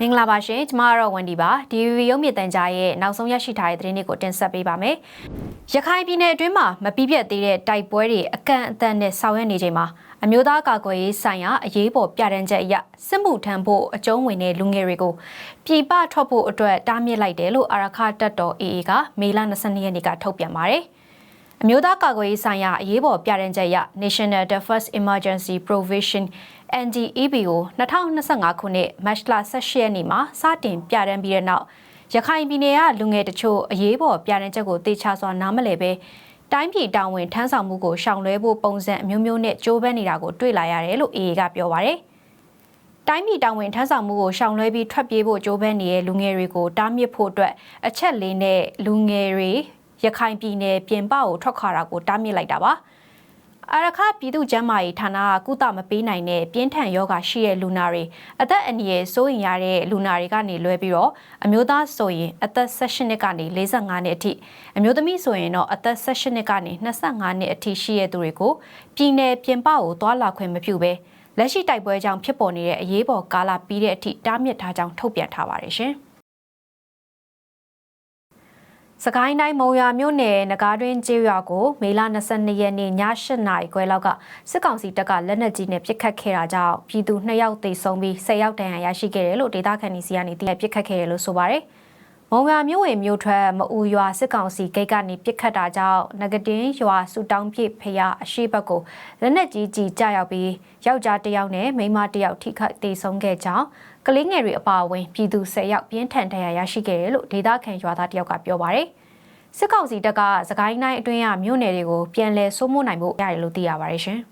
မင်္ဂလာပါရှင်ကျမကတော့ဝန်ဒီပါဒီဗီရုံမြင့်တန်ကြားရဲ့နောက်ဆုံးရရှိထားတဲ့သတင်းတွေကိုတင်ဆက်ပေးပါမယ်ရခိုင်ပြည်နယ်အတွင်းမှာမပြည့်ပြတ်သေးတဲ့တိုက်ပွဲတွေအကန့်အသတ်နဲ့ဆောင်ရွက်နေချိန်မှာအမျိုးသားကာကွယ်ရေးဆိုင်ရာအရေးပေါ်ပြဋ္ဌာန်းချက်အရစစ်မှုထမ်းဖို့အကျုံးဝင်တဲ့လူငယ်တွေကိုပြည်ပထွက်ဖို့အတွက်တားမြစ်လိုက်တယ်လို့အာရခတပ်တော် AA ကမေလ22ရက်နေ့ကထုတ်ပြန်ပါတယ်အမျိုးသားကာကွယ်ရေးဆိုင်ရာအရေးပေါ်ပြဋ္ဌာန်းချက်အရ National Defense Emergency Provision NDEB ကို2025ခုနှစ်မတ်လ18ရက်နေ့မှာစတင်ပြဋ္ဌာန်းပြီးတဲ့နောက်ရခိုင်ပြည်နယ်ကလူငယ်တချို့အရေးပေါ်ပြဋ္ဌာန်းချက်ကိုတေချာစွာနားမလည်ပဲတိုင်းပြည်တာဝန်ထမ်းဆောင်မှုကိုရှောင်လွှဲဖို့ပုံစံအမျိုးမျိုးနဲ့ကြိုးပမ်းနေတာကိုတွေ့လာရတယ်လို့ AA ကပြောပါရယ်တိုင်းပြည်တာဝန်ထမ်းဆောင်မှုကိုရှောင်လွှဲပြီးထွက်ပြေးဖို့ကြိုးပမ်းနေတဲ့လူငယ်တွေကိုတားမြစ်ဖို့အတွက်အချက်လေးနဲ့လူငယ်တွေရခိုင်ပြည်နယ်ပြင်ပကိုထွက်ခွာတာကိုတားမြစ်လိုက်တာပါ အာရခပြည်သူ့ကျန်းမာရေးဌာနကကုသမပေးနိုင်တဲ့ပြင်းထန်ယောဂရှိတဲ့လူနာတွေအသက်အန္တရာယ်စိုးရင်ရတဲ့လူနာတွေကနေလွဲပြီးတော့အမျိုးသားဆိုရင်အသက်16နှစ်ကနေ45နှစ်အထိအမျိုးသမီးဆိုရင်တော့အသက်16နှစ်ကနေ25နှစ်အထိရှိတဲ့သူတွေကိုပြည်내ပြင်ပကိုသွားလာခွင့်မပြုဘဲလက်ရှိတိုက်ပွဲကြောင့်ဖြစ်ပေါ်နေတဲ့အရေးပေါ်ကာလပြီးတဲ့အထိတားမြစ်ထားကြောင်းထုတ်ပြန်ထားပါတယ်ရှင်။ စကိုင်းတိုင်းမုံရွာမြို့နယ်နဂါးတွင်ကျေးရွာကိုမေလ22ရက်နေ့ည8နာရီခွဲလောက်ကစစ်ကောင်စီတပ်ကလက်နက်ကြီးနဲ့ပစ်ခတ်ခဲ့တာကြောင့်ပြည်သူ2ယောက်သေဆုံးပြီး10ယောက်ဒဏ်ရာရရှိခဲ့တယ်လို့ဒေသခံတွေစီကနေသိရပစ်ခတ်ခဲ့တယ်လို့ဆိုပါတယ်။မုံရွာမြို့ဝင်မြို့ထွက်မအူရွာစစ်ကောင်စီဂိတ်ကနေပစ်ခတ်တာကြောင့်ငကတင်းရွာဆူတောင်းပြစ်ဖျားအရှိဘက်ကိုလက်နက်ကြီးကြီးကြရောက်ပြီးယောက်ျားတစ်ယောက်နဲ့မိန်းမတစ်ယောက်ထိခိုက်သေဆုံးခဲ့ကြောင်း ကလေးငယ်တွေအပါအဝင်ပြည်သူ10ယောက်ပြင်းထန်ဒဏ်ရာရရှိခဲ့တယ်လို့ဒေသခံရွာသားတယောက်ကပြောပါတယ်။စစ်ကောင်စီတပ်ကစကိုင်းတိုင်းအတွင်းကမြို့နယ်တွေကိုပြန်လည်စိုးမိုးနိုင်ဖို့ရတယ်လို့သိရပါတယ်ရှင်။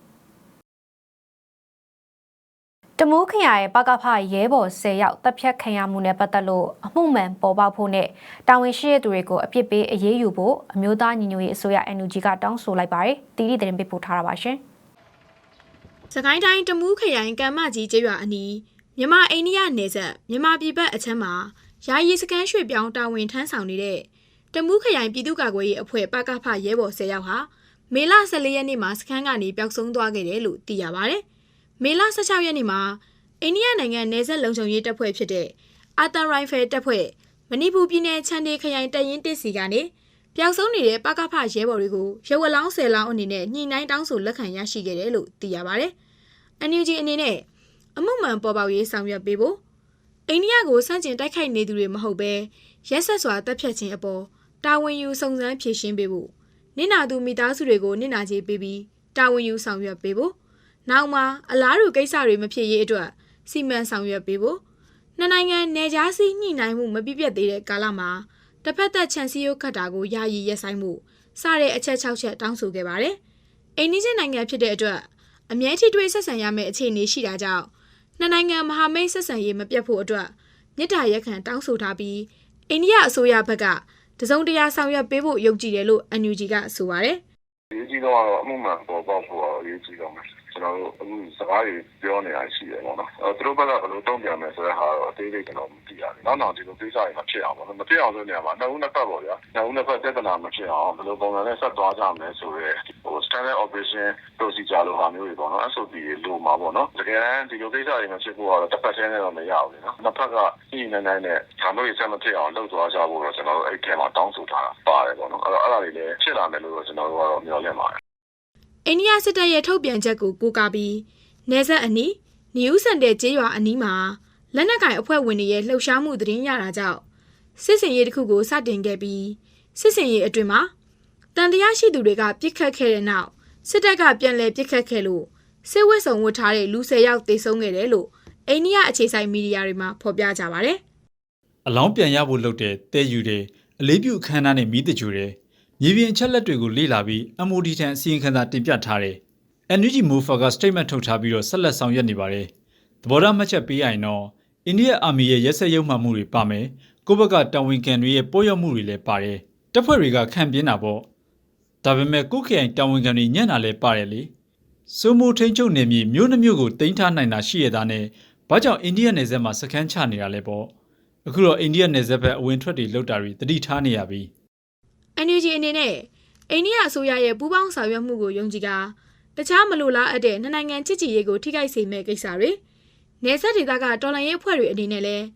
တမိုးခရိုင်ပကဖရဲဘော်10ယောက်တပ်ဖြတ်ခံရမှုနဲ့ပတ်သက်လို့အမှုမှန်ပေါ်ပေါက်ဖို့နဲ့တာဝန်ရှိတဲ့သူတွေကိုအပြစ်ပေးအရေးယူဖို့အမျိုးသားညီညွတ်ရေးအစိုးရ NUG ကတောင်းဆိုလိုက်ပါတယ်။တီးတီသတင်းပေးပို့ထားတာပါရှင်။စကိုင်းတိုင်းတမူးခရိုင်ကံမကြီးကျေးရွာအနီး မြန်မာအိန္ဒိယနယ်စပ်မြန်မာပြည်ဘက်အချမ်းမှာယာယီစကန်ရွှေ့ပြောင်းတာဝန်ထမ်းဆောင်နေတဲ့တမူးခရိုင်ပြည်သူ့ကာကွယ်ရေးအဖွဲ့ပကဖရဲဘော်10ယောက်ဟာမေလ14ရက်နေ့မှာစခန်းကနေပျောက်ဆုံးသွားခဲ့တယ်လို့သိရပါဗျ။မေလ16ရက်နေ့မှာအိန္ဒိယနိုင်ငံနယ်စပ်လုံခြုံရေးတပ်ဖွဲ့ဖြစ်တဲ့အာတန်ရိုင်ဖယ်တပ်ဖွဲ့မဏိပူပြည်နယ်ချန်ဒေခရိုင်တပ်ရင်းတစ်စီကနေပျောက်ဆုံးနေတဲ့ပကဖရဲဘော်တွေကိုရဝလောင်းဆယ်လောင်းအနေနဲ့ညှိနှိုင်းတောင်းဆိုလက်ခံရရှိခဲ့တယ်လို့သိရပါဗျ။ NUG အနေနဲ့ အမှုမှန်ပေါ်ပေါက်ရေးဆောင်ရွက်ပေးဖို့အိန္ဒိယကိုစန့်ကျင်တိုက်ခိုက်နေသူတွေမဟုတ်ဘဲရက်ဆက်စွာတပ်ဖြတ်ခြင်းအပေါ်တာဝန်ယူစုံစမ်းဖြေရှင်းပေးဖို့နင့်နာသူမိသားစုတွေကိုနင့်နာကြေးပေးပြီးတာဝန်ယူဆောင်ရွက်ပေးဖို့နောက်မှာအလားတူကိစ္စတွေမဖြစ်ရေးအတွက်စီမံဆောင်ရွက်ပေးဖို့နှစ်နိုင်ငံနယ်ခြားစီးညှိနှိုင်းမှုမပြည့်ပြတ်သေးတဲ့ကာလမှာတစ်ဖက်သက်ချန်စီယိုခတ်တာကိုယာယီရက်ဆိုင်မှုစတဲ့အချက်၆ချက်တောင်းဆိုခဲ့ပါတယ်။အိန္ဒိယနိုင်ငံဖြစ်တဲ့အတွက်အမြဲထိတွေ့ဆက်ဆံရမယ့်အခြေအနေရှိတာကြောင့် နှစ်နိုင်ငံမဟာမိတ်ဆက်ဆံရေးမပြတ်ဖို့အတွက်မြစ်တာရက်ခံတောင်းဆိုထားပြီးအိန္ဒိယအစိုးရဘက်ကတစုံတရာဆောင်ရွက်ပေးဖို့ယုံကြည်တယ်လို့ NUG ကဆိုပါတယ်။ရေးကြီးတော့အမှုမှန်ပေါ်ပေါက်ဖို့တော့ရေးကြီးတော့မယ်။ ကျွန်တော်တို့အခုစကားတွေပြောနေတာရှိတယ်ပေါ့နော်။အဲသူတို့ဘက်ကဘယ်လိုတုံ့ပြန်မယ်ဆိုတဲ့ဟာတော့အသေးသေးကျွန်တော်မသိရဘူး။နောက်နောက်ဒီလိုကိစ္စတွေမဖြစ်အောင်ပေါ့နော်။မဖြစ်အောင်ဆိုနေရာမှာနှစ်ဦးနှစ်ဖက်ပေါ့ဗျာ။နှစ်ဦးနှစ်ဖက်ပြဿနာမဖြစ်အောင်ဘယ်လိုပုံစံနဲ့ဆက်သွားကြမလဲဆိုတော့ဟို standard operation procedure လိုဟာမျိုးတွေပေါ့နော်။ SOP တွေလိုမှာပေါ့နော်။တကယ်တမ်းဒီလိုကိစ္စတွေမဖြစ်ဖို့ကတော့တစ်ဖက်တည်းနဲ့တော့မရဘူးလေနော်။နှစ်ဖက်ကညှိနှိုင်းနှိုင်းနဲ့ဒါမျိုးတွေဆက်မဖြစ်အောင်လုပ်သွားကြဖို့တော့ကျွန်တော်တို့အဲ့ထဲမှာတောင်းဆိုထားတာပါတယ်ပေါ့နော်။အဲ့တော့အဲ့ဒါတွေလည်းဖြစ်လာမယ်လို့တော့ကျွန်တော်တို့ကတော့မျှော်လင့်ပါတယ်။ အိန္ဒိယစစ်တပ်ရဲ့ထုတ်ပြန်ချက်ကိုကိုးကားပြီးနေဆက်အနီးနယူးစန်တဲ့ကျေးရွာအနီးမှာလက်နက်ကင်အဖွဲ့ဝင်တွေရဲ့လှုပ်ရှားမှုသတင်းရတာကြောင့်စစ်စင်ရေးတစ်ခုကိုစတင်ခဲ့ပြီးစစ်စင်ရေးအတွင်မှာတန်တရားရှိသူတွေကပြစ်ခတ်ခဲ့တဲ့နောက်စစ်တပ်ကပြန်လည်ပြစ်ခတ်ခဲ့လို့စစ်ဝတ်ဆောင်ဝတ်ထားတဲ့လူ၁၀ယောက်သေဆုံးခဲ့တယ်လို့အိန္ဒိယအခြေစိုက်မီဒီယာတွေမှာဖော်ပြကြပါတယ်။အလောင်းပြန်ရဖို့လုပ်တဲ့တဲယူတဲ့အလေးပြုအခမ်းအနားနဲ့မိတကြူတဲ့ မြေပြင်အချက်လက်တွေကိုလေ့လာပြီး MOD ထံအစီရင်ခံစာတင်ပြထားတယ်။ NUG Mofa က statement ထုတ်ထားပြီးတော့ဆက်လက်ဆောင်ရွက်နေပါတယ်။သဘောထားမှတ်ချက်ပေးရရင်တော့အိန္ဒိယအာမီရဲ့ရက်စက်ရုံမှမှုတွေပါမယ်။ကိုယ့်ဘက်ကတာဝန်ခံတွေရဲ့ပို့ရောက်မှုတွေလည်းပါတယ်။တပ်ဖွဲ့တွေကခံပြင်းတာပေါ့။ဒါပေမဲ့ကိုယ့်ခရိုင်တာဝန်ခံတွေညံ့တာလည်းပါတယ်လေ။စိုးမိုးထိန်ချုပ်နေမြေမြို့နှမျိုးကိုတင်ထားနိုင်တာရှိရတာနဲ့ဘာကြောင့်အိန္ဒိယနယ်စပ်မှာစခန်းချနေတာလဲပေါ့။အခုတော့အိန္ဒိယနယ်စပ်ဘက်အဝင်ထွက်တွေလောက်တာတွေတတိထားနေရပြီ။ NUG အနေနဲ့အိန္ဒိယအစိုးရရဲ့ပူးပေါင်းဆောင်ရွက်မှုကိုယုံကြည်ကာတခြားမလိုလားအပ်တဲ့နှစ်နိုင်ငံချစ်ကြည်ရေးကိုထိခိုက်စေမဲ့ကိစ္စတွေနေဆက်ဒေသကတော်လှန်ရေးအဖွဲ့တွေအနေနဲ့လည်း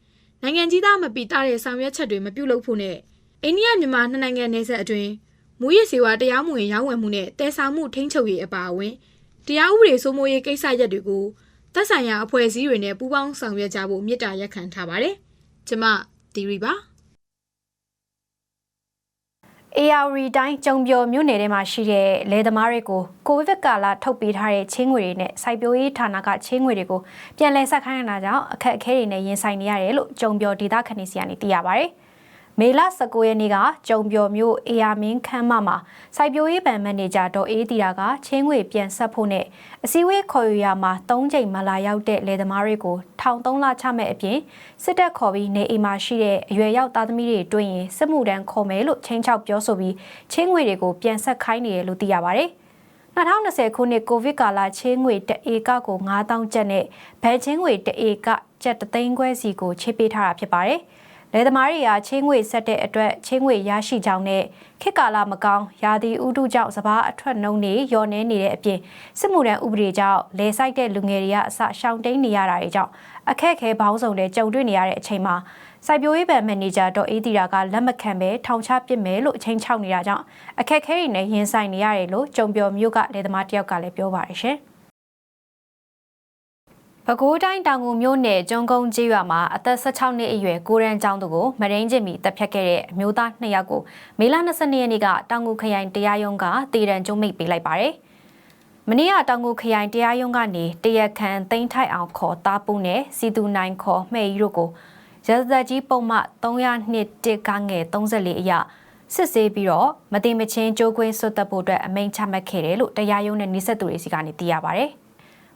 နိုင်ငံကြီးသားမပီတာတဲ့ဆောင်ရွက်ချက်တွေမပြုလုပ်ဖို့နဲ့အိန္ဒိယမြန်မာနှစ်နိုင်ငံနယ်စပ်အတွင်းမူရစ်စေဝါတရားမဝင်ရောင်းဝယ်မှုနဲ့တည်ဆောင်မှုထိန်းချုပ်ရေးအပါအဝင်တရားဥပဒေစိုးမိုးရေးကိစ္စရပ်တွေကိုသက်ဆိုင်ရာအဖွဲ့အစည်းတွေနဲ့ပူးပေါင်းဆောင်ရွက်ကြဖို့မြစ်တာရက်ခံထားပါတယ်။ကျမတီရီပါ AR တိုင်းကျုံပြောမြို့နယ်ထဲမှာရှိတဲ့လယ်သမားတွေကိုကိုဗစ်ကာလထုတ်ပေးထားတဲ့ချင်းငွေတွေနဲ့စိုက်ပျိုးရေးဌာနကချင်းငွေတွေကိုပြန်လည်ဆက်ခိုင်းရတာကြောင့်အခက်အခဲတွေနဲ့ရင်ဆိုင်နေရတယ်လို့ကျုံပြောဒေသခံတွေစီကနေသိရပါဗျ။ မေလ19ရက်နေ့ကကျုံပြောမြို့ AR မင်းခမ်းမမှာစိုက်ပျိုးရေးဗန်မန်နေဂျာဒေါ်အေးတီတာကချင်းငွေပြန်ဆက်ဖို့နဲ့အစည်းအဝေးခေါ်ယူရမှာ၃ချိန်မလာရောက်တဲ့လယ်သမားတွေကိုထောင်၃လချမဲ့အပြင်စစ်တပ်ခေါ်ပြီးနေအိမ်မှာရှိတဲ့အရွယ်ရောက်သားသမီးတွေတွေ့ရင်စစ်မှုတန်းခေါ်မယ်လို့ချင်းချောက်ပြောဆိုပြီးချင်းငွေတွေကိုပြန်ဆက်ခိုင်းနေတယ်လို့သိရပါဗျ။2020ခုနှစ်ကိုဗစ်ကာလချင်းငွေတအေကကို9000ကျပ်နဲ့ဘယ်ချင်းငွေတအေကကျပ်တသိန်းခွဲစီကိုချေပေးထားတာဖြစ်ပါတယ်။ လယ်သမားတွေကချင်းငွေဆက်တဲ့အတွက်ချင်းငွေရရှိကြောင်းနဲ့ခေတ်ကာလမကောင်းရာသီဥတုကြောင့်စဘာအထွက်နှုံနေရော်နေနေတဲ့အပြင်စစ်မှုထမ်းဥပဒေကြောင့်လေဆိုင်တဲ့လူငယ်တွေကအစရှောင်တိန်နေရတာတွေကြောင့်အခက်အခဲပေါင်းစုံနဲ့ကြုံတွေ့နေရတဲ့အချိန်မှာစိုက်ပျိုးရေးဗန်မန်နေဂျာဒေါ်အေးတီရာကလက်မခံပဲထောင်ချပစ်မယ်လို့အချိန်ချောက်နေတာကြောင့်အခက်အခဲတွေနဲ့ရင်ဆိုင်နေရတယ်လို့ကြုံပြောမျိုးကလယ်သမားတယောက်ကလည်းပြောပါတယ်ရှင်။ ပဲခူးတိုင်းတောင်ငူမြို့နယ်ကျွန်းကုန်းကျေးရွာမှာအသက်16နှစ်အရွယ်ကိုရန်ကျောင်းသူကိုမရင်းကျင်ပြီးတပ်ဖြတ်ခဲ့တဲ့အမျိုးသား2ယောက်ကိုမေလ22ရက်နေ့ကတောင်ငူခရိုင်တရားရုံးကတည်တံကျုံးမိတ်ပေးလိုက်ပါတယ်။မနေ့ကတောင်ငူခရိုင်တရားရုံးကနေတရက်ခန်သိန်းထိုက်အောင်ခေါ်တာပုနဲ့စီတူနိုင်ခေါ်မှဲ့ရီတို့ကိုရဇသက်ကြီးပုံမှ302တစ်ကငယ်34အရစစ်ဆေးပြီးတော့မတိမချင်းကြိုးကွင်းဆွတ်တက်ဖို့အတွက်အမိန့်ချမှတ်ခဲ့တယ်လို့တရားရုံးနဲ့နှိဆက်သူတွေစီကနေသိရပါတယ်။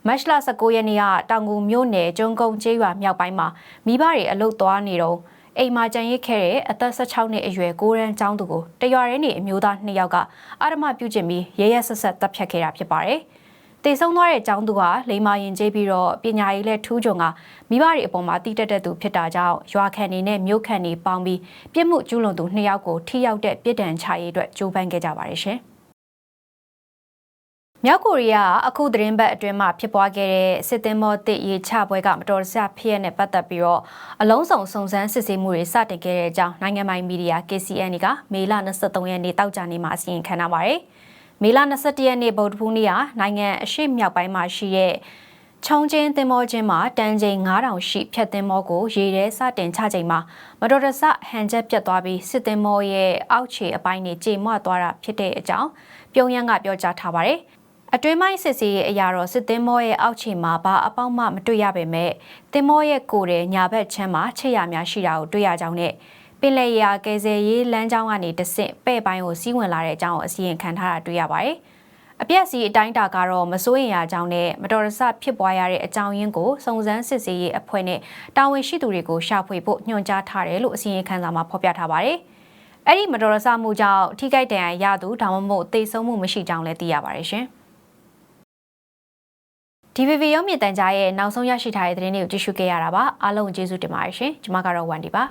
မတ်လ19ရက်နေ့ကတောင်ငူမြို့နယ်ကျုံကုန်းကျေးရွာမြောက်ပိုင်းမှာမိဘတွေအလုတ်သွားနေတော့အိမ်မှာကြံရစ်ခဲ့တဲ့အသက်16နှစ်အရွယ်ကိုရန်ကျောင်းသူကိုတရွာရဲနေအမျိုးသား2ယောက်ကအာရမပြုကျင့်ပြီးရဲရဲဆက်ဆက်တပ်ဖြတ်ခဲ့တာဖြစ်ပါတယ်။တေဆုံးသွားတဲ့ကျောင်းသူကလိမ္မာရင်ကျေးပြီးတော့ပညာရေးလက်ထူးကြုံကမိဘတွေအပေါ်မှာတည်တက်တဲ့သူဖြစ်တာကြောင့်ရွာခံနေနဲ့မြို့ခံနေပေါင်းပြီးပြစ်မှုကျူးလွန်သူ2ယောက်ကိုထိရောက်တဲ့ပြစ်ဒဏ်ချရေးအတွက်ကြိုးပမ်းခဲ့ကြပါတယ်ရှင်။ မြောက်ကိုရီးယားအခုသတင်းပတ်အတွင်းမှာဖြစ်ပွားခဲ့တဲ့စစ်သင်္ဘောတစ်ရေချပွဲကမတော်တဆဖြစ်ရတဲ့ပတ်သက်ပြီးတော့အလုံးစုံစုံစမ်းစစ်ဆေးမှုတွေစတင်ခဲ့တဲ့အကြောင်းနိုင်ငံပိုင်မီဒီယာ KCN ကမေလ23ရက်နေ့တောက်ကြနေ့မှာအစီရင်ခံထားပါတယ်။မေလ21ရက်နေ့ဗုဒ္ဓဖူးနေ့ကနိုင်ငံအရှေ့မြောက်ပိုင်းမှာရှိတဲ့ချုံချင်းသင်္ဘောချင်းမှာတန်ချိန်9000ရှိဖြတ်သင်္ဘောကိုရေထဲစတင်ချချိန်မှာမတော်တဆဟန်ချက်ပြတ်သွားပြီးစစ်သင်္ဘောရဲ့အောက်ခြေအပိုင်းနဲ့ကြေမွသွားတာဖြစ်တဲ့အကြောင်းပြုံးရန်ကပြောကြားထားပါတယ်။ အတွင်းပိုင်းစစ်စေးရဲ့အရာတော့စစ်သင်းမောရဲ့အောက်ခြေမှာဘာအပေါက်မှမတွေ့ရပေမဲ့သင်းမောရဲ့ကိုယ်တဲ့ညာဘက်ချမ်းမှာချစ်ရများရှိတာကိုတွေ့ရကြောင်းနဲ့ပင်လယ်ရာကယ်ဆယ်ရေးလမ်းကြောင်းကနေတဆင့်ပဲ့ပိုင်းကိုစီးဝင်လာတဲ့အကြောင်းကိုအစီရင်ခံထားတာတွေ့ရပါတယ်။အပြက်စီအတိုင်းတာကတော့မစိုးရင်ရကြောင်းနဲ့မတော်တဆဖြစ်ပွားရတဲ့အကြောင်းရင်းကိုစုံစမ်းစစ်ဆေးရေးအဖွဲ့နဲ့တာဝန်ရှိသူတွေကိုရှာဖွေဖို့ညွှန်ကြားထားတယ်လို့အစီရင်ခံစာမှာဖော်ပြထားပါတယ်။အဲ့ဒီမတော်တဆမှုကြောင့်ထိခိုက်ဒဏ်ရာရသူဒါမှမဟုတ်သေဆုံးမှုမရှိကြောင်းလည်းသိရပါတယ်ရှင်။ DVB ရုံးမြင့်တန်ကြားရဲ့နောက်ဆုံးရရှိထားတဲ့သတင်းတွေကိုကြည့်ရှုခဲ့ရတာပါအားလုံးကျေးဇူးတင်ပါတယ်ရှင်ကျွန်မကတော့ဝန်ဒီပါ